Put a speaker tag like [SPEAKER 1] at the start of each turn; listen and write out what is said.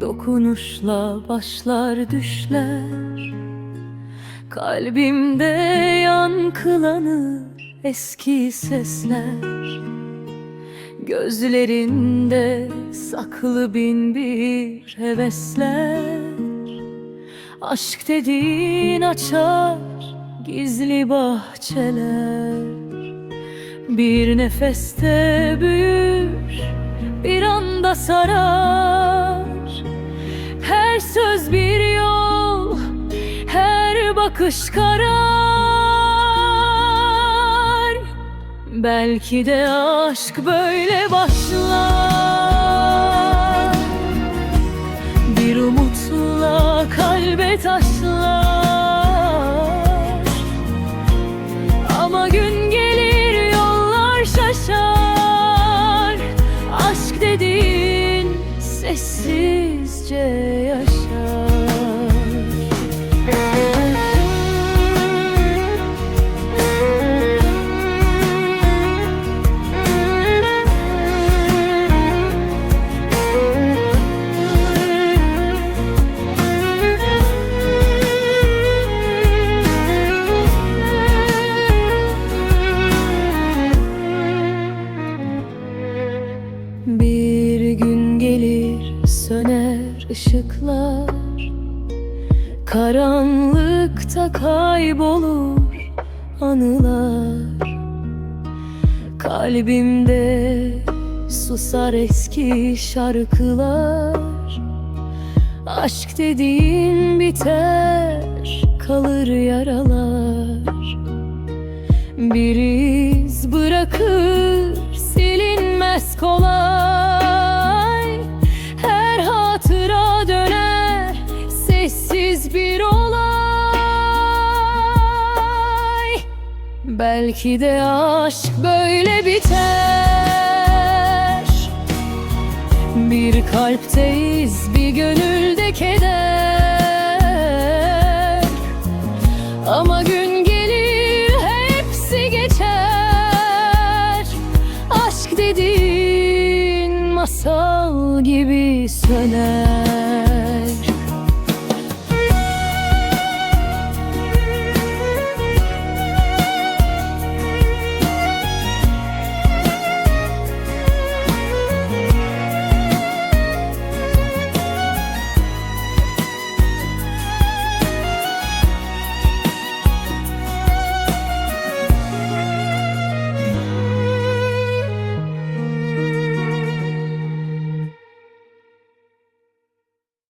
[SPEAKER 1] dokunuşla başlar düşler. Kalbimde yankılanır eski sesler. Gözlerinde saklı bin bir hevesler. Aşk dediğin açar gizli bahçeler. Bir nefeste büyür bir anda sarar. Her söz bir yol her bakış karar. Belki de aşk böyle başlar. Bir umutla kalbe taşlar sister. Söner ışıklar. Karanlıkta kaybolur anılar. Kalbimde susar eski şarkılar. Aşk dediğin biter kalır yaralar. Bir iz bırakır silinmez kolay Belki de aşk böyle biter. Bir kalpteyiz bir gönülde keder. Ama gün gelir hepsi geçer. Aşk dediğin masal gibi söner